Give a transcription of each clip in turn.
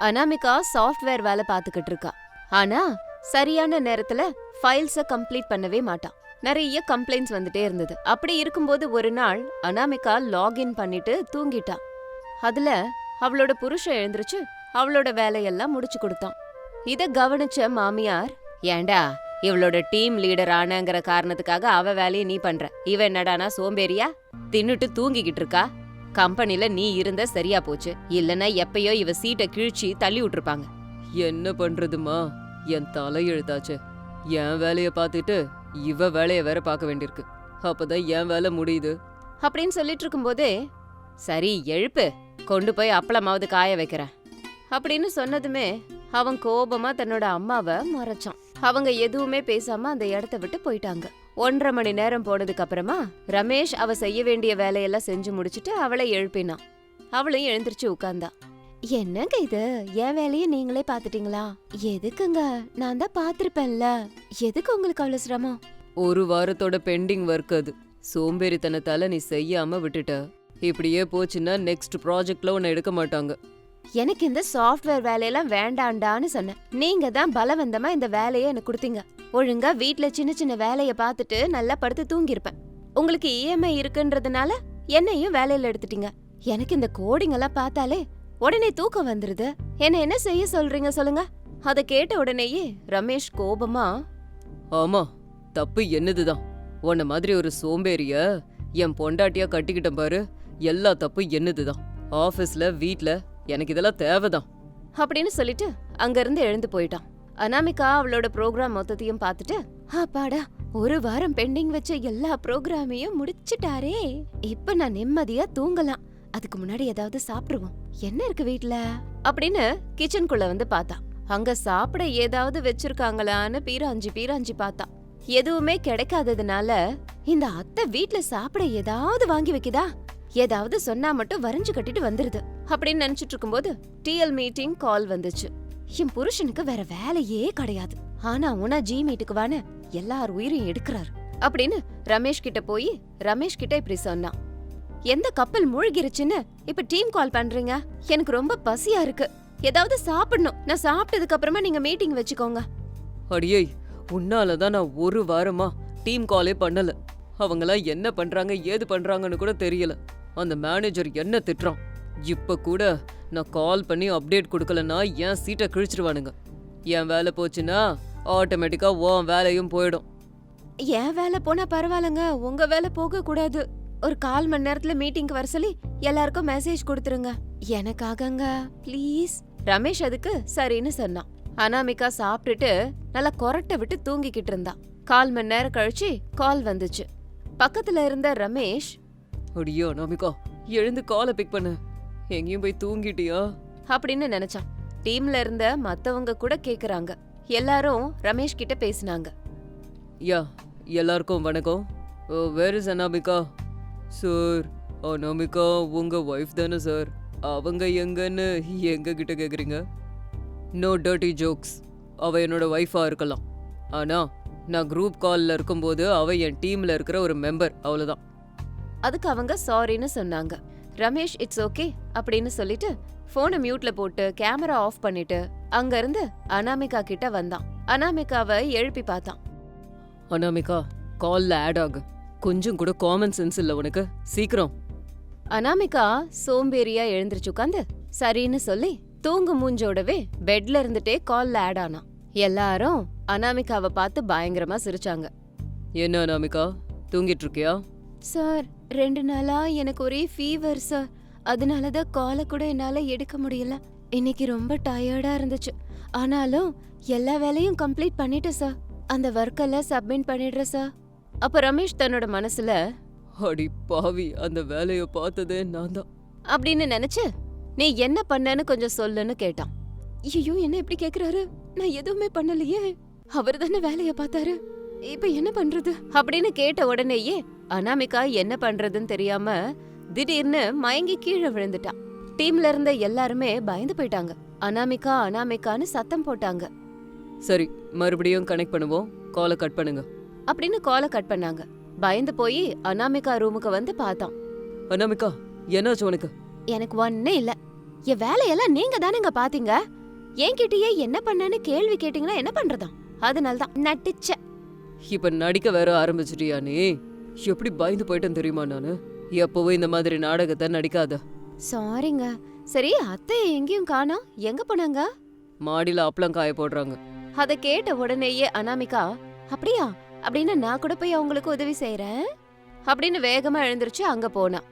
Anamika software வேலை பார்த்துக்கிட்டு இருக்கா. ஆனா சரியான நேரத்துல ஃபைல்ஸ கம்ப்ளீட் பண்ணவே மாட்டான் நிறைய கம்ப்ளைண்ட்ஸ் வந்துட்டே இருந்தது. அப்படி இருக்கும்போது ஒரு நாள் அனாமிகா லாகின் பண்ணிட்டு தூங்கிட்டான் அதுல அவளோட புருஷன் எழுந்திருச்சு அவளோட வேலையெல்லாம் முடிச்சு கொடுத்தான். இத கவனிச்ச மாமியார் ஏண்டா இவளோட டீம் லீடர் ஆனங்கிற காரணத்துக்காக அவ வேலையை நீ பண்ற. இவ என்னடானா சோம்பேறியா? தின்னுட்டு தூங்கிக்கிட்டு இருக்கா? கம்பெனில நீ இருந்த சரியா போச்சு. இல்லனா எப்பயோ இவ சீட்டை கிழிச்சி தள்ளி விட்டுருப்பாங்க. என்ன பண்றதுமா? என் தலை எழுத்தாச்சு என் வேலைய பார்த்துட்டு இவ வேலைய வேற பார்க்க வேண்டியிருக்கு. அப்பதான் என் வேலை முடியுது. அப்படின்னு சொல்லிட்டு இருக்கும்போதே சரி எழுப்பு. கொண்டு போய் அப்பளமாவது காய வைக்கிறேன். அப்படின்னு சொன்னதுமே அவன் கோபமா தன்னோட அம்மாவை மறைச்சான். அவங்க எதுவுமே பேசாம அந்த இடத்த விட்டு போயிட்டாங்க. ஒன்றரை மணி நேரம் போனதுக்கு அப்புறமா ரமேஷ் அவ செய்ய வேண்டிய வேலையெல்லாம் செஞ்சு முடிச்சிட்டு அவளை எழுப்பினான். அவளும் எழுந்திருச்சு உட்கார்ந்தா. என்னங்க இது? என் வேலையை நீங்களே பாத்துட்டீங்களா எதுக்குங்க? நான் தான் பாத்திருப்பேன்ல எதுக்கு உங்களுக்கு அவ்வளவு சிரமம்? ஒரு வாரத்தோட பெண்டிங் ஒர்க் அது. சோம்பேறித்தனத்தால நீ செய்யாம விட்டுட்ட. இப்படியே போச்சுன்னா நெக்ஸ்ட் ப்ராஜெக்ட்ல உன்னை எடுக்க மாட்டாங்க. எனக்கு இந்த சாஃப்ட்வேர் வேலையெல்லாம் வேண்டாண்டான்னு சொன்னேன். நீங்க தான் பலவந்தமா இந்த வேலையை எனக்கு கொடுத்தீங்க. ஒழுங்கா வீட்ல சின்ன சின்ன வேலைய பார்த்துட்டு நல்லா படுத்து தூங்கியிருப்பேன். உங்களுக்கு இஎம்ஐ இருக்குன்றதுனால என்னையும் வேலையில எடுத்துட்டீங்க. எனக்கு இந்த கோடிங் எல்லாம் பார்த்தாலே உடனே தூக்கம் வந்துருது. என்ன என்ன செய்ய சொல்றீங்க சொல்லுங்க. அத கேட்ட உடனேயே ரமேஷ் கோபமா ஆமா தப்பு என்னதுதான். உன்ன மாதிரி ஒரு சோம்பேறிய என் பொண்டாட்டியா கட்டிக்கிட்டேன் பாரு எல்லா தப்பு என்னதுதான். ஆபீஸ்ல வீட்ல எனக்கு இதெல்லாம் தேவைதான். அப்படின்னு சொல்லிட்டு அங்கிருந்து எழுந்து போயிட்டான். அனாமிகா அவளோட ப்ரோக்ராம் மொத்தத்தையும் பார்த்துட்டு அப்பாடா ஒரு வாரம் பெண்டிங் வச்ச எல்லா ப்ரோக்ராமையும் முடிச்சிட்டாரே. இப்ப நான் நிம்மதியா தூங்கலாம். அதுக்கு முன்னாடி ஏதாவது சாப்பிடுவோம். என்ன இருக்கு வீட்ல? அப்படின்னு கிச்சனுக்குள்ள வந்து பார்த்தா அங்க சாப்பிட ஏதாவது வச்சிருக்காங்களான்னு பீராஞ்சி பீராஞ்சி பார்த்தா எதுவுமே கிடைக்காததுனால இந்த அத்தை வீட்ல சாப்பிட ஏதாவது வாங்கி வைக்குதா? ஏதாவது சொன்னா மட்டும் வரைஞ்சு கட்டிட்டு வந்துருது. அப்படின்னு நினைச்சிட்டு இருக்கும்போது டிஎல் மீட்டிங் கால் வந்துச்சு. என் புருஷனுக்கு வேற வேலையே கிடையாது. ஆனா உனா ஜி மீட்டுக்கு வான்னு எல்லார் உயிரையும் எடுக்கிறாரு. அப்படின்னு ரமேஷ் கிட்ட போய் ரமேஷ் கிட்ட இப்படி சொன்னான். எந்த கப்பல் மூழ்கிருச்சுன்னு இப்ப டீம் கால் பண்றீங்க? எனக்கு ரொம்ப பசியா இருக்கு. ஏதாவது சாப்பிடணும். நான் சாப்பிட்டதுக்கு அப்புறமா நீங்க மீட்டிங் வச்சுக்கோங்க. அடியே உன்னாலதான் நான் ஒரு வாரமா டீம் காலே பண்ணல. அவங்களாம் என்ன பண்ணுறாங்க ஏது பண்ணுறாங்கன்னு கூட தெரியல. அந்த மேனேஜர் என்ன திட்டுறான்? இப்போ கூட நான் கால் பண்ணி அப்டேட் கொடுக்கலன்னா என் சீட்டை கிழிச்சிருவானுங்க. என் வேலை போச்சுன்னா ஆட்டோமேட்டிக்காக உன் வேலையும் போயிடும். என் வேலை போனால் பரவாயில்லங்க உங்கள் வேலை போகக்கூடாது ஒரு கால் மணி நேரத்தில் மீட்டிங்க்கு வர சொல்லி எல்லாருக்கும் மெசேஜ் கொடுத்துருங்க. எனக்காகங்க ப்ளீஸ் ரமேஷ் அதுக்கு சரின்னு சொன்னான். அனாமிகா சாப்பிட்டுட்டு நல்லா கொரட்டை விட்டு தூங்கிக்கிட்டு இருந்தான். கால் மணி நேரம் கழிச்சு கால் வந்துச்சு. பக்கத்துல இருந்த ரமேஷ் அடியோ நமிகா எழுந்து காலை பிக் பண்ணு. எங்கேயும் போய் தூங்கிட்டியா? அப்படின்னு நினைச்சான். டீம்ல இருந்த மத்தவங்க கூட கேக்குறாங்க. எல்லாரும் ரமேஷ் கிட்ட பேசினாங்க. யா எல்லாருக்கும் வணக்கம். Where is Anamika? Sir Anamika உங்க ஒய்ஃப் தானே சார் அவங்க எங்கன்னு எங்க கிட்ட கேக்குறீங்க? நோ டர்ட்டி ஜோக்ஸ் அவ என்னோட ஒய்ஃபா இருக்கலாம். ஆனா நான் குரூப் கால்ல இருக்கும்போது அவ என் டீம்ல இருக்கிற ஒரு மெம்பர் அவ்வளவுதான். அதுக்கு அவங்க சாரின்னு சொன்னாங்க. ரமேஷ் இட்ஸ் ஓகே அப்படின்னு சொல்லிட்டு போனை மியூட்ல போட்டு கேமரா ஆஃப் பண்ணிட்டு அங்க இருந்து அனாமிகா கிட்ட வந்தான். அனாமிகாவை எழுப்பி பார்த்தான். அனாமிகா கால்ல ஆட் ஆகு. கொஞ்சம் கூட காமன் சென்ஸ் இல்ல உனக்கு. சீக்கிரம். அனாமிகா சோம்பேறியா எழுந்திருச்சு உட்காந்து சரின்னு சொல்லி தூங்கு மூஞ்சோடவே பெட்ல இருந்துட்டே கால்ல ஆட் ஆனா. எல்லாரும் அனாமிகாவை பார்த்து பயங்கரமா சிரிச்சாங்க. என்ன அனாமிகா? தூங்கிட்டு இருக்கியா சார் ரெண்டு நாளா எனக்கு ஒரே ஃபீவர் சார் அதனால தான் காலை கூட என்னால எடுக்க முடியல. இன்னைக்கு ரொம்ப டயர்டா இருந்துச்சு. ஆனாலும் எல்லா வேலையும் கம்ப்ளீட் பண்ணிட்டேன் சார் அந்த ஒர்க்கெல்லாம் சப்மிட் பண்ணிடுறேன் சார் அப்ப ரமேஷ் தன்னோட மனசுல அடி பாவி அந்த வேலைய பார்த்ததே நான் தான். அப்படின்னு நினைச்சு நீ என்ன பண்ணன்னு கொஞ்சம் சொல்லுன்னு கேட்டான். ஐயோ என்ன இப்படி கேக்குறாரு? நான் எதுவுமே பண்ணலையே. அவர் தானே வேலைய பார்த்தாரு. இப்ப என்ன பண்றது? அப்படின்னு கேட்ட உடனேயே அனாமிகா என்ன பண்றதுன்னு தெரியாம திடீர்னு மயங்கி கீழே விழுந்துட்டான் டீம்ல இருந்த எல்லாருமே பயந்து போயிட்டாங்க. அனாமிகா அனாமிகான்னு சத்தம் போட்டாங்க. சரி மறுபடியும் கனெக்ட் பண்ணுவோம். காலை கட் பண்ணுங்க. அப்படின்னு காலை கட் பண்ணாங்க. பயந்து போய் அனாமிகா ரூமுக்கு வந்து பார்த்தான். அனாமிகா என்னாச்சு உனக்கு? எனக்கு ஒன்னே இல்ல. என் வேலையெல்லாம் நீங்க தானேங்க பாத்தீங்க என்கிட்டயே என்ன பண்ணேன்னு கேள்வி கேட்டீங்கன்னா என்ன பண்றதா அதனால தான் நட்டிச்ச இப்ப நடிக்க வேற ஆரம்பிச்சிட்டியா நீ? எப்படி பயந்து போயிட்டேன் தெரியுமா நானு? எப்பவும் இந்த மாதிரி நாடகத்தை நடிக்காத. சாரிங்க சரி அத்தை எங்கேயும் காணோம். எங்க போனாங்க? மாடியில அப்பளம் காய போடுறாங்க. அத கேட்ட உடனேயே அனாமிகா அப்படியா? அப்படின்னு நான் கூட போய் அவங்களுக்கு உதவி செய்யறேன் அப்படின்னு வேகமா எழுந்திருச்சு அங்க போனான்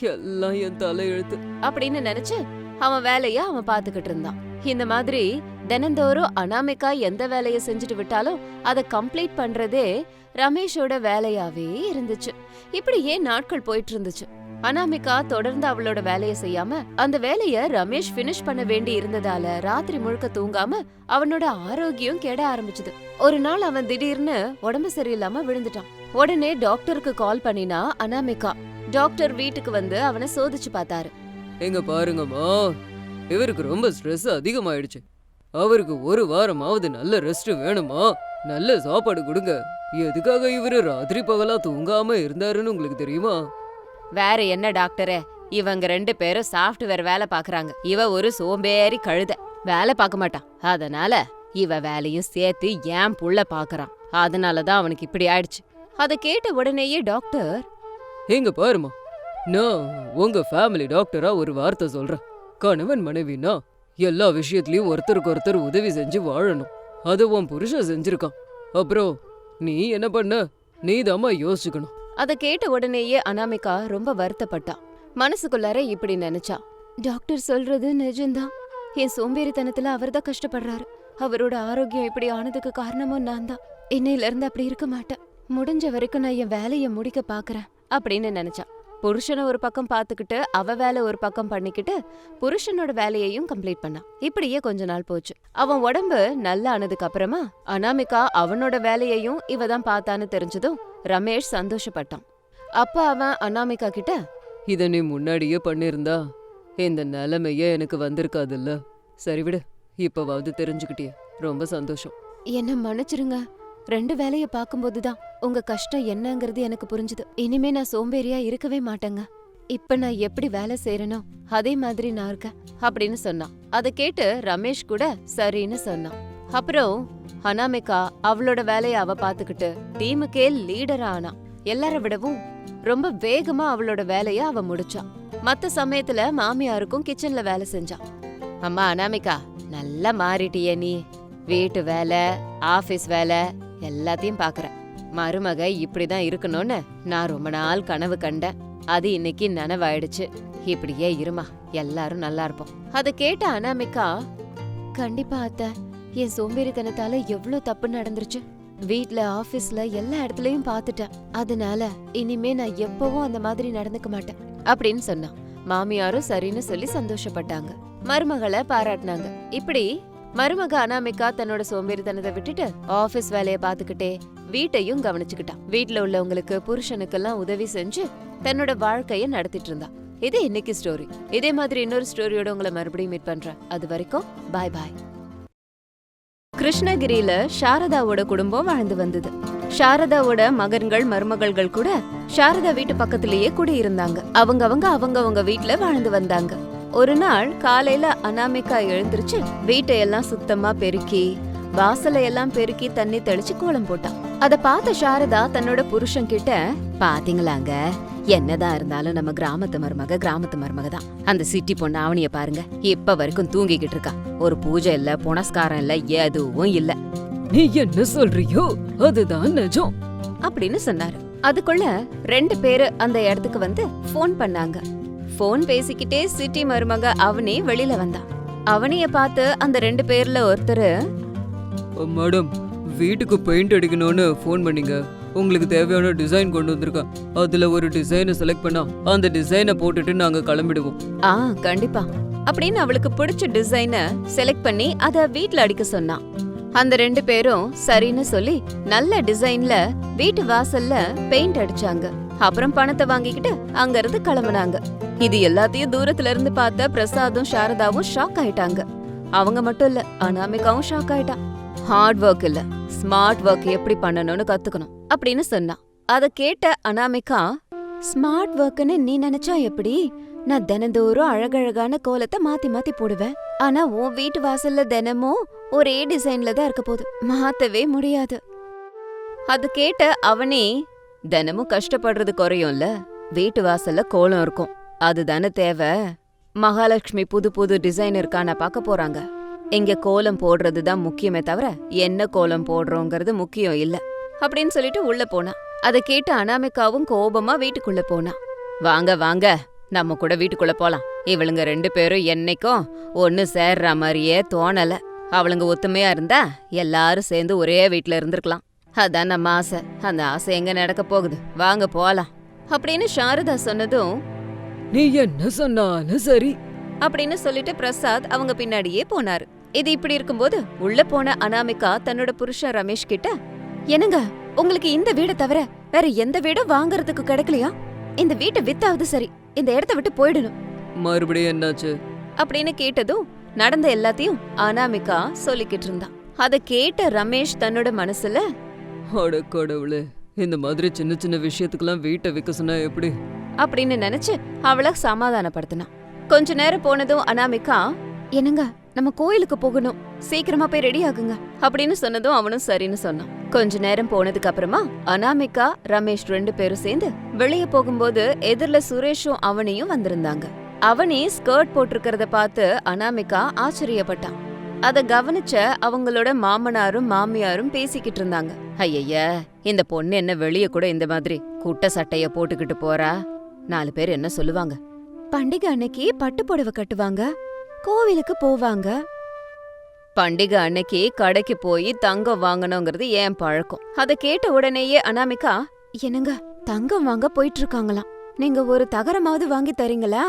எல்லாம் என் தலை எழுத்து அப்படின்னு நினைச்சு அவன் வேலைய அவன் பாத்துக்கிட்டு இருந்தான். இந்த மாதிரி தினந்தோறும் அனாமிகா எந்த வேலையை செஞ்சுட்டு விட்டாலும் அதை கம்ப்ளீட் பண்றதே ரமேஷோட வேலையாவே இருந்துச்சு. இப்படியே நாட்கள் போயிட்டு இருந்துச்சு? அனாமிகா தொடர்ந்து அவளோட வேலைய செய்யாம அந்த வேலைய ரமேஷ் பினிஷ் பண்ண வேண்டி இருந்ததால ராத்திரி முழுக்க தூங்காம அவனோட ஆரோக்கியம் கெட ஆரம்பிச்சது. ஒரு நாள் அவன் திடீர்னு உடம்பு சரியில்லாம விழுந்துட்டான். உடனே டாக்டருக்கு கால் பண்ணினா அனாமிகா. டாக்டர் வீட்டுக்கு வந்து அவனை சோதிச்சு பார்த்தாரு. எங்க பாருங்கம்மா இவருக்கு ரொம்ப ஸ்ட்ரெஸ் அதிகமாயிடுச்சு. அவருக்கு ஒரு வாரமாவது நல்ல ரெஸ்ட் வேணுமா? நல்ல சாப்பாடு கொடுங்க. எதுக்காக இவரு ராத்திரி பகலா தூங்காம இருந்தாருன்னு உங்களுக்கு தெரியுமா? வேற என்ன டாக்டரே? இவங்க ரெண்டு பேரும் சாஃப்ட்வேர் வேலை பாக்குறாங்க இவ ஒரு சோம்பேறி கழுத. வேலை பார்க்க மாட்டான். அதனால இவ வேலையும் சேர்த்து ஏன் புள்ள பாக்குறான் அதனால தான் அவனுக்கு இப்படி ஆயிடுச்சு. அத கேட்ட உடனேயே டாக்டர் எங்க பாருமா. நான் உங்க ஃபேமிலி டாக்டரா ஒரு வார்த்தை சொல்றேன். கணவன் மனைவினா எல்லா விஷயத்துலயும் ஒருத்தருக்கு ஒருத்தர் உதவி செஞ்சு வாழணும். அது உன் புருஷன் செஞ்சிருக்கான். அப்புறம் நீ என்ன பண்ண? நீ யோசிக்கணும். அத கேட்ட உடனேயே அனாமிகா ரொம்ப வருத்தப்பட்டா. மனசுக்குள்ளார இப்படி நினைச்சா. டாக்டர் சொல்றது நிஜம்தான் என் சோம்பேறித்தனத்துல அவர்தான் கஷ்டப்படுறாரு. அவரோட ஆரோக்கியம் இப்படி ஆனதுக்கு காரணமும் நான் தான் இன்னையில இருந்து அப்படி இருக்க மாட்டேன். முடிஞ்ச வரைக்கும் நான் என் வேலைய முடிக்க பாக்குறேன் அப்படின்னு நினைச்சா. புருஷனை ஒரு பக்கம் பாத்துக்கிட்டு அவ வேலை ஒரு பக்கம் பண்ணிக்கிட்டு புருஷனோட வேலையையும் கம்ப்ளீட் பண்ணா. இப்படியே கொஞ்ச நாள் போச்சு. அவன் உடம்பு நல்லா ஆனதுக்கு அப்புறமா அனாமிகா அவனோட வேலையையும் இவ தான் பார்த்தான்னு தெரிஞ்சதும் ரமேஷ் சந்தோஷப்பட்டான். அப்ப அவன் அனாமிகா கிட்ட இதை நீ முன்னாடியே பண்ணிருந்தா இந்த நிலைமையே எனக்கு வந்திருக்காதுல்ல. சரி விடு இப்பவாவது தெரிஞ்சுக்கிட்டியே. ரொம்ப சந்தோஷம். என்ன மன்னிச்சிருங்க. ரெண்டு வேலைய பார்க்கும்போது தான் உங்க கஷ்டம் என்னங்கிறது எனக்கு புரிஞ்சுது. இனிமே நான் சோம்பேறியா இருக்கவே மாட்டேங்க. இப்ப நான் எப்படி வேலை செய்யறனோ அதே மாதிரி நான் இருக்கேன் அப்படின்னு சொன்னான். அதை கேட்டு ரமேஷ் கூட சரின்னு சொன்னான். அப்புறம் ஹனாமிகா அவளோட வேலைய அவ பாத்துக்கிட்டு டீமுக்கே லீடர் ஆனா. எல்லார விடவும் ரொம்ப வேகமா அவளோட வேலைய அவ முடிச்சா. மத்த சமயத்துல மாமியாருக்கும் கிச்சன்ல வேலை செஞ்சா. அம்மா அனாமிகா நல்லா மாறிட்டிய நீ. வீட்டு வேலை ஆபீஸ் வேலை எல்லாத்தையும் பாக்குறேன். மருமக இப்படிதான் இருக்கணும்னு நான் ரொம்ப நாள் கனவு கண்டேன். அது இன்னைக்கு நனவாயிடுச்சு. இப்படியே இருமா. எல்லாரும் நல்லா இருப்போம். அத கேட்ட அனாமிகா கண்டிப்பா அத்த என் சோம்பேறித்தனத்தால எவ்ளோ தப்பு நடந்துருச்சு. வீட்ல ஆபீஸ்ல எல்லா இடத்துலயும் பாத்துட்டேன். அதனால இனிமே நான் எப்பவும் அந்த மாதிரி நடந்துக்க மாட்டேன் அப்படின்னு சொன்னான். மாமியாரும் சரின்னு சொல்லி சந்தோஷப்பட்டாங்க. மருமகளை பாராட்டினாங்க. இப்படி மருமக அனாமிகா தன்னோட சோம்பேறித்தனத்தை விட்டுட்டு ஆபீஸ் வேலையை பாத்துக்கிட்டே வீட்டையும் கவனிச்சுக்கிட்டான் வீட்டுல உள்ளவங்களுக்கு புருஷனுக்கெல்லாம் உதவி செஞ்சு தன்னோட வாழ்க்கைய நடத்திட்டு இருந்தா. இது இன்னைக்கு ஸ்டோரி இதே மாதிரி இன்னொரு ஸ்டோரியோட உங்களை மறுபடியும் மீட் பண்றேன். அது வரைக்கும் பாய் பாய் கிருஷ்ணகிரியில சாரதாவோட குடும்பம் வாழ்ந்து வந்தது. சாரதாவோட மகன்கள் மருமகள்கள் கூட சாரதா வீட்டு பக்கத்திலேயே குடியிருந்தாங்க. அவங்கவங்க அவங்கவங்க வீட்டுல வாழ்ந்து வந்தாங்க. ஒரு நாள் காலையில அனாமிகா எழுந்திருச்சு வீட்டை எல்லாம் சுத்தமா பெருக்கி வாசலை எல்லாம் பெருக்கி தண்ணி தெளிச்சு கோலம் போட்டான் அத பார்த்த சாரதா தன்னோட புருஷன் கிட்ட பாத்தீங்களாங்க? என்னதான் இருந்தாலும் நம்ம கிராமத்து மருமக கிராமத்து மருமக தான். அந்த சிட்டி பொண்ணு அவனிய பாருங்க. இப்ப வரைக்கும் தூங்கிக்கிட்டு இருக்கா. ஒரு பூஜை இல்ல புனஸ்காரம் இல்ல எதுவும் இல்ல. நீ என்ன சொல்றியோ? அதுதான் நிஜம். அப்படின்னு சொன்னாரு. அதுக்குள்ள ரெண்டு பேரு அந்த இடத்துக்கு வந்து ஃபோன் பண்ணாங்க. ஃபோன் பேசிக்கிட்டே சிட்டி மருமக அவனே வெளியில வந்தா அவனைய பார்த்து அந்த ரெண்டு பேர்ல ஒருத்தரு மேடம் வீட்டுக்கு பெயிண்ட் அடிக்கணும்னு ஃபோன் பண்ணீங்க. உங்களுக்கு தேவையான டிசைன் கொண்டு வந்திருக்கேன். அதுல ஒரு டிசைனை செலக்ட் பண்ணா அந்த டிசைனை போட்டுட்டு நாங்க கிளம்பிடுவோம். ஆ கண்டிப்பா. அப்படின்னு அவளுக்கு பிடிச்ச டிசைன செலக்ட் பண்ணி அத வீட்ல அடிக்க சொன்னான். அந்த ரெண்டு பேரும் சரின்னு சொல்லி நல்ல டிசைன்ல வீட்டு வாசல்ல பெயிண்ட் அடிச்சாங்க. அப்புறம் பணத்தை வாங்கிக்கிட்டு அங்க இருந்து கிளம்புனாங்க. இது எல்லாத்தையும் தூரத்துல இருந்து பார்த்த பிரசாதும் சாரதாவும் ஷாக் ஆயிட்டாங்க. அவங்க மட்டும் இல்ல அனாமிகாவும் ஷாக் ஆயிட்டான் ஹார்ட் ஒர்க் இல்ல ஸ்மார்ட் ஒர்க் எப்படி பண்ணணும்னு கத்துக்கணும் அப்படின்னு சொன்னான் அத கேட்ட அனாமிகா ஸ்மார்ட் ஒர்க்னு நீ நினைச்சா எப்படி? நான் தினந்தோறும் அழகழகான கோலத்தை மாத்தி மாத்தி போடுவேன். ஆனா உன் வீட்டு வாசல்ல தினமும் ஒரே டிசைன்ல தான் இருக்க போகுது. மாத்தவே முடியாது. அது கேட்ட அவனே தினமும் கஷ்டப்படுறது குறையும்ல. வீட்டு வாசல்ல கோலம் இருக்கும். அதுதானே தேவை. மகாலட்சுமி புது புது டிசைன் இருக்கான பார்க்க போறாங்க. இங்க கோலம் போடுறது தான் முக்கியமே தவிர என்ன கோலம் போடுறோங்கிறது முக்கியம் இல்ல. அப்படின்னு சொல்லிட்டு உள்ள போனா. அதை கேட்டு அனாமிகாவும் கோபமா வீட்டுக்குள்ள போனா. வாங்க வாங்க. நம்ம கூட வீட்டுக்குள்ள போலாம். இவளுங்க ரெண்டு பேரும் என்னைக்கும் ஒன்னு சேர்ற மாதிரியே தோணல. அவளுங்க ஒத்துமையா இருந்தா எல்லாரும் சேர்ந்து ஒரே வீட்டுல இருந்திருக்கலாம். அதான் நம்ம ஆசை. அந்த ஆசை எங்க நடக்க போகுது? வாங்க போலாம். அப்படின்னு சாரதா சொன்னதும் நீ என்ன சொன்னாலும் சரி. அப்படின்னு சொல்லிட்டு பிரசாத் அவங்க பின்னாடியே போனாரு. இது இப்படி இருக்கும்போது உள்ள போன அனாமிகா தன்னோட புருஷன் ரமேஷ் கிட்ட என்னங்க உங்களுக்கு இந்த வீடை தவிர வேற எந்த வீடும் வாங்குறதுக்கு கிடைக்கலையா? இந்த வீட்டை வித்தாவது சரி இந்த இடத்த விட்டு போயிடணும். மறுபடியும் என்னாச்சு? அப்படின்னு கேட்டதும் நடந்த எல்லாத்தையும் அனாமிகா சொல்லிக்கிட்டு இருந்தா. அத கேட்ட ரமேஷ் தன்னோட மனசுல அட கடவுளே இந்த மாதிரி சின்ன சின்ன விஷயத்துக்கெல்லாம் வீட்டை விற்க சொன்னா எப்படி? அப்படின்னு நினைச்சு அவள சமாதானப்படுத்தினான் கொஞ்ச நேரம் போனதும் அனாமிகா என்னங்க நம்ம கோயிலுக்கு போகணும். சீக்கிரமா போய் ரெடி ஆகுங்க. அப்படின்னு சொன்னதும் அவனும் சரின்னு சொன்னான். கொஞ்ச நேரம் போனதுக்கு அப்புறமா அனாமிகா ரமேஷ் ரெண்டு பேரும் சேர்ந்து வெளியே போகும்போது எதிர்ல சுரேஷும் அவனையும் வந்திருந்தாங்க. அவனே ஸ்கர்ட் போட்டிருக்கிறத பார்த்து அனாமிகா ஆச்சரியப்பட்டான். அத கவனிச்ச அவங்களோட மாமனாரும் மாமியாரும் பேசிக்கிட்டு இருந்தாங்க. ஐயய்ய இந்த பொண்ணு என்ன வெளிய கூட இந்த மாதிரி குட்ட சட்டைய போட்டுக்கிட்டு போறா? நாலு பேர் என்ன சொல்லுவாங்க? பண்டிகை அன்னைக்கு பட்டு புடவை கட்டுவாங்க கோவிலுக்கு போவாங்க. பண்டிகை அன்னைக்கு கடைக்கு போய் தங்கம் வாங்கணுங்கிறது ஏன் பழக்கம்? அத கேட்ட உடனேயே அனாமிகா என்னங்க தங்கம் வாங்க போயிட்டு இருக்காங்களாம் நீங்க ஒரு தகரமாவது வாங்கி தரீங்களா?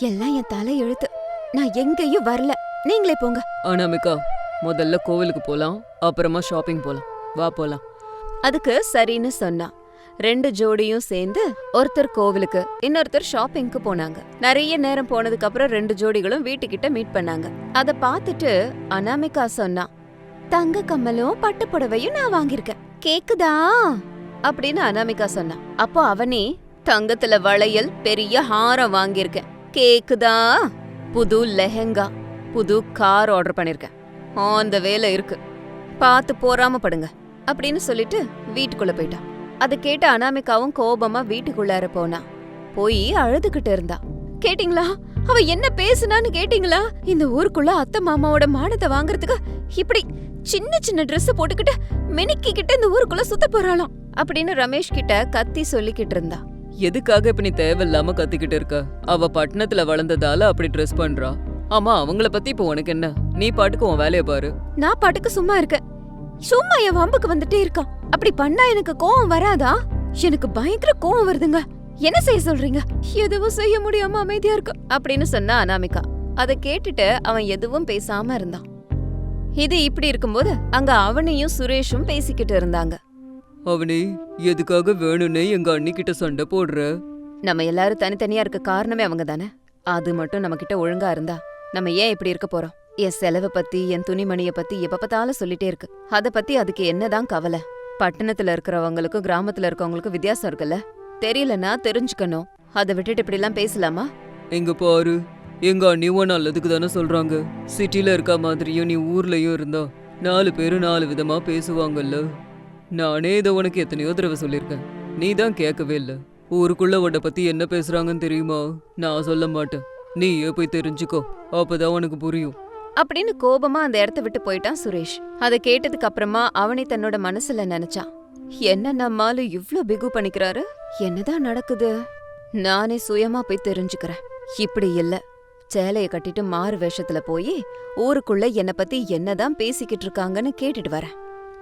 எல்லாம் என் தலை எழுத்து நான் எங்கேயும் வரல. நீங்களே போங்க. அனாமிகா முதல்ல கோவிலுக்கு போலாம் அப்புறமா ஷாப்பிங் போலாம். வா போலாம். அதுக்கு சரின்னு சொன்னா. ரெண்டு ஜோடியும் சேர்ந்து ஒருத்தர் கோவிலுக்கு இன்னொருத்தர் ஷாப்பிங்க்கு போனாங்க. நிறைய நேரம் போனதுக்கு அப்புறம் ரெண்டு ஜோடிகளும் வீட்டுக்கிட்ட மீட் பண்ணாங்க. அத பார்த்துட்டு அனாமிகா சொன்னா தங்க கம்மலும் பட்டு புடவையும் நான் வாங்கியிருக்கேன். கேக்குதா? அப்படின்னு அனாமிகா சொன்னா. அப்போ அவனே தங்கத்துல வளையல் பெரிய ஹாரம் வாங்கியிருக்கேன். கேக்குதா? புது லெஹெங்கா. புது கார் ஆர்டர் பண்ணிருக்கேன். ஆன் த வேலை இருக்கு. பார்த்து போறாம படுங்க. அப்படின்னு சொல்லிட்டு வீட்டுக்குள்ள போயிட்டான் அதை கேட்ட அனாமிகாவும் கோபமா வீட்டுக்குள்ளார போனா. போய் அழுதுகிட்டு இருந்தா. கேட்டிங்களா? அவ என்ன பேசுனான்னு கேட்டிங்களா? இந்த ஊருக்குள்ள அத்தை மாமாவோட மானத்தை வாங்குறதுக்கு இப்படி சின்ன சின்ன ட்ரெஸ் போட்டுக்கிட்டு மெனிக்கிட்ட இந்த ஊருக்குள்ள சுத்த போறாளாம். அப்படின்னு ரமேஷ் கிட்ட கத்தி சொல்லிக்கிட்டு இருந்தா. எதுக்காக இப்ப நீ தேவையில்லாம கத்திக்கிட்டு இருக்க? அவ பட்டணத்துல வளர்ந்ததால அப்படி ட்ரெஸ் பண்றா. ஆமா அவங்கள பத்தி இப்போ உனக்கு என்ன? நீ பாட்டுக்கு உன் வேலைய பாரு. நான் பாட்டுக்கு சும்மா இருக்கேன். சும்மா என் வம்புக்கு வந்துட்டே இருக்கான். அப்படி பண்ணா எனக்கு கோவம் வராதா? எனக்கு பயங்கர கோவம் வருதுங்க. என்ன செய்ய சொல்றீங்க? எதுவும் செய்ய முடியாம அமைதியா இருக்கு. அப்படின்னு சொன்னா அனாமிகா. அதை கேட்டுட்டு அவன் எதுவும் பேசாம இருந்தான். இது இப்படி இருக்கும்போது அங்க அவனையும் சுரேஷும் பேசிக்கிட்டு இருந்தாங்க. அவனே எதுக்காக வேணும்னே எங்க அண்ணி கிட்ட சண்டை போடுற? நம்ம எல்லாரும் தனித்தனியா இருக்க காரணமே அவங்க தானே அது மட்டும் நம்ம கிட்ட ஒழுங்கா இருந்தா நம்ம ஏன் இப்படி இருக்க போறோம்? என் செலவை பத்தி என் துணிமணிய பத்தி எப்ப பார்த்தாலும் சொல்லிட்டே இருக்கு. அதை பத்தி அதுக்கு என்னதான் கவலை? பட்டணத்துல இருக்கிறவங்களுக்கும் கிராமத்துல இருக்கவங்களுக்கும் வித்தியாசம் இருக்குல்ல? தெரியலனா தெரிஞ்சுக்கணும். அதை விட்டுட்டு இப்படி எல்லாம் பேசலாமா? எங்க பாரு எங்க அண்ணியும் நல்லதுக்கு தானே சொல்றாங்க. சிட்டில இருக்க மாதிரியும் நீ ஊர்லயும் இருந்தா நாலு பேரும் நாலு விதமா பேசுவாங்கல்ல. நானே இதை உனக்கு எத்தனையோ தடவை சொல்லியிருக்கேன். நீ தான் கேட்கவே இல்ல. ஊருக்குள்ள உன்னை பத்தி என்ன பேசுறாங்கன்னு தெரியுமா? நான் சொல்ல மாட்டேன். நீயே போய் தெரிஞ்சுக்கோ. அப்பதான் உனக்கு புரியும். அப்படின்னு கோபமா அந்த இடத்த விட்டு போயிட்டான் சுரேஷ். அதை கேட்டதுக்கு அப்புறமா அவனை தன்னோட மனசுல நினைச்சான். என்ன நம்மால இவ்ளோ பிகு பண்ணிக்கிறாரு? என்னதான் நடக்குது? நானே சுயமா போய் தெரிஞ்சுக்கிறேன். இப்படி இல்ல. சேலைய கட்டிட்டு மாறு வேஷத்துல போய் ஊருக்குள்ள என்ன பத்தி என்னதான் பேசிக்கிட்டு இருக்காங்கன்னு கேட்டுட்டு வரேன்.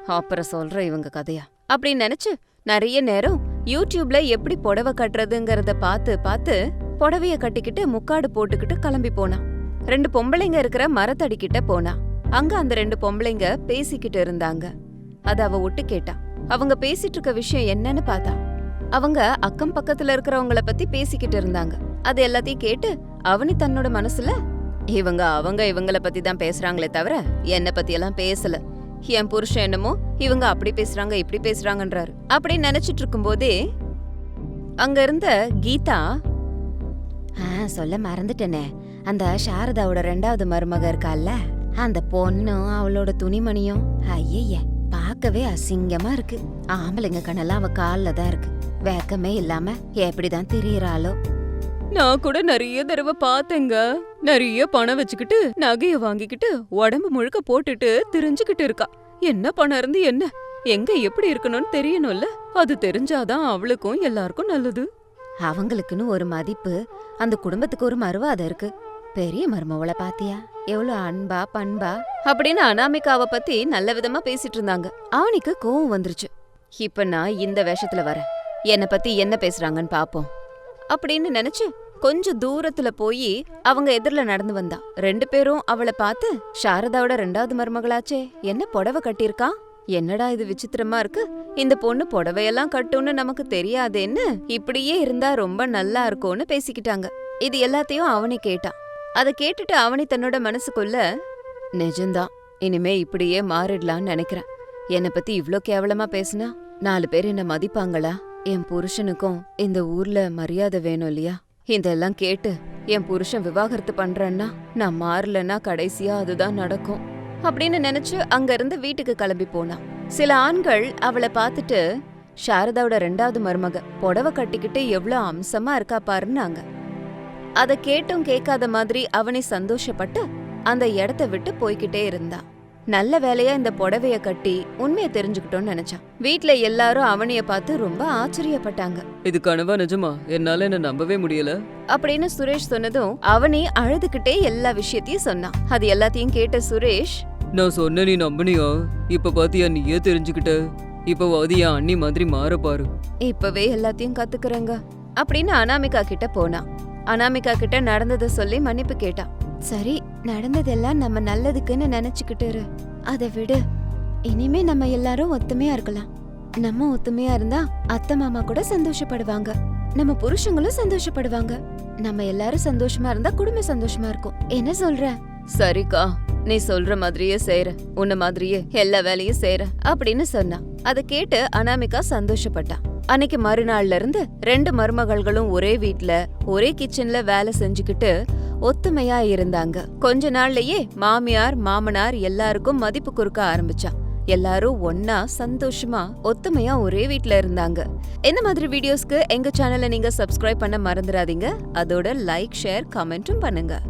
அப்புறம் சொல்ற இவங்க கதையா? அப்படின்னு நினைச்சு நிறைய நேரம் யூடியூப்ல எப்படி புடவை கட்டுறதுங்கறத பார்த்து பார்த்து புடவைய கட்டிக்கிட்டு முக்காடு போட்டுக்கிட்டு கிளம்பி போனான் ரெண்டு பொம்பளைங்க இருக்கிற மரத்தடி கிட்ட போனா. அங்க அந்த ரெண்டு பொம்பளைங்க பேசிக்கிட்டு இருந்தாங்க. அத அவ ஒட்டு கேட்டா. அவங்க பேசிட்டு இருக்க விஷயம் என்னன்னு பார்த்தா. அவங்க அக்கம் பக்கத்துல இருக்கிறவங்கள பத்தி பேசிக்கிட்டு இருந்தாங்க. அது எல்லாத்தையும் கேட்டு அவனி தன்னோட மனசுல இவங்க அவங்க இவங்கள பத்தி தான் பேசுறாங்களே தவிர என்ன பத்தி எல்லாம் பேசல. என் புருஷன் என்னமோ இவங்க அப்படி பேசுறாங்க இப்படி பேசுறாங்கன்றாரு. அப்படி நினைச்சிட்டு இருக்கும்போதே அங்க இருந்த கீதா ஆ சொல்ல மறந்துட்டேனே. அந்த சாரதாவோட ரெண்டாவது மருமக இருக்கால்ல? அந்த பொண்ணும் அவளோட துணிமணியும் ஐய பார்க்கவே அசிங்கமா இருக்கு. ஆம்பளைங்க கண்ணெல்லாம் அவ காலில் தான் இருக்கு. வேக்கமே இல்லாம எப்படிதான் தெரியறாளோ. நான் கூட நிறைய தடவை பார்த்தேங்க. நிறைய பணம் வச்சுக்கிட்டு நகைய வாங்கிக்கிட்டு உடம்பு முழுக்க போட்டுட்டு திரிஞ்சுக்கிட்டு இருக்கா. என்ன பணம் இருந்து என்ன? எங்க எப்படி இருக்கணும்னு தெரியணும்ல. அது தெரிஞ்சாதான் அவளுக்கும் எல்லாருக்கும் நல்லது. அவங்களுக்குன்னு ஒரு மதிப்பு அந்த குடும்பத்துக்கு ஒரு மருவாதை இருக்கு. பெரிய மருமவளை பாத்தியா? எவ்வளோ அன்பா பண்பா? அப்படின்னு அனாமிகாவை பத்தி நல்ல விதமா பேசிட்டு இருந்தாங்க. அவனுக்கு கோவம் வந்துருச்சு. இப்ப நான் இந்த வேஷத்துல வரேன். என்னை பத்தி என்ன பேசுறாங்கன்னு பாப்போம். அப்படின்னு நினைச்சு கொஞ்சம் தூரத்துல போய் அவங்க எதிர்ல நடந்து வந்தா. ரெண்டு பேரும் அவளை பார்த்து சாரதாவோட ரெண்டாவது மருமகளாச்சே. என்ன புடவை கட்டியிருக்கான் என்னடா இது விசித்திரமா இருக்கு? இந்த பொண்ணு புடவையெல்லாம் கட்டும்னு நமக்கு தெரியாதேன்னு இப்படியே இருந்தா ரொம்ப நல்லா இருக்கும்னு பேசிக்கிட்டாங்க. இது எல்லாத்தையும் அவனி கேட்டான். அதை கேட்டுட்டு அவனி தன்னோட மனசுக்குள்ள நிஜம்தான் இனிமே இப்படியே மாறிடலாம்னு நினைக்கிறேன். என்னை பத்தி இவ்ளோ கேவலமா பேசுனா நாலு பேர் என்ன மதிப்பாங்களா? என் புருஷனுக்கும் இந்த ஊர்ல மரியாதை வேணும் இல்லையா? இதெல்லாம் கேட்டு என் புருஷன் விவாகரத்து பண்றேன்னா நான் மாறலன்னா கடைசியா அதுதான் நடக்கும். அப்படின்னு நினைச்சு அங்க இருந்து வீட்டுக்கு கிளம்பி போனான் சில ஆண்கள் அவளை பார்த்துட்டு சாரதாவோட ரெண்டாவது மருமக புடவை கட்டிக்கிட்டு எவ்வளோ அம்சமா இருக்கா பாருன்னாங்க. அதை கேட்டும் கேட்காத மாதிரி அவனை சந்தோஷப்பட்டு அந்த இடத்த விட்டு போய்கிட்டே இருந்தா. நல்ல வேலையா இந்த புடவைய கட்டி உண்மையை தெரிஞ்சுக்கிட்டோம்னு நினைச்சான். வீட்ல எல்லாரும் அவனைய பார்த்து ரொம்ப ஆச்சரியப்பட்டாங்க. இது கனவா நிஜமா? என்னால என்ன நம்பவே முடியல. அப்படின்னு சுரேஷ் சொன்னதும் அவனி அழுதுகிட்டே எல்லா விஷயத்தையும் சொன்னான். அது எல்லாத்தையும் கேட்ட சுரேஷ் நான் சொன்ன நீ நம்பினியா? இப்ப பாத்தியா நீயே தெரிஞ்சுக்கிட்ட? இப்ப வாதி என் அண்ணி மாதிரி மாற பாரு. இப்பவே எல்லாத்தையும் கத்துக்கிறேங்க. அப்படின்னு அனாமிகா கிட்ட போனான் அனாமிகா கிட்ட நடந்ததை சொல்லி மன்னிப்பு கேட்டான் சரி நடந்ததெல்லாம் நம்ம நல்லதுக்குன்னு நினைச்சுக்கிட்டு இரு. அதை விடு. இனிமே நம்ம எல்லாரும் ஒத்துமையா இருக்கலாம். நம்ம ஒத்துமையா இருந்தா அத்தை மாமா கூட சந்தோஷப்படுவாங்க. நம்ம புருஷங்களும் சந்தோஷப்படுவாங்க. நம்ம எல்லாரும் சந்தோஷமா இருந்தா குடும்பம் சந்தோஷமா இருக்கும். என்ன சொல்ற? சரிக்கா. நீ சொல்ற மாதிரியே செய்யற உன்ன மாதிரியே எல்லா வேலையும் செய்யற அப்படின்னு சொன்னான் அதை கேட்டு அனாமிகா சந்தோஷப்பட்டான் அன்னைக்கு மறுநாள்ல இருந்து ரெண்டு மருமகள்களும் ஒரே வீட்ல ஒரே கிச்சன்ல வேலை செஞ்சுக்கிட்டு ஒத்துமையா இருந்தாங்க. கொஞ்ச நாள்லயே மாமியார் மாமனார் எல்லாருக்கும் மதிப்பு கொடுக்க ஆரம்பிச்சா. எல்லாரும் ஒன்னா சந்தோஷமா ஒத்துமையா ஒரே வீட்ல இருந்தாங்க. இந்த மாதிரி வீடியோஸ்க்கு எங்க சேனலை நீங்க சப்ஸ்கிரைப் பண்ண மறந்துடாதீங்க. அதோட லைக் ஷேர் கமெண்ட்டும் பண்ணுங்க.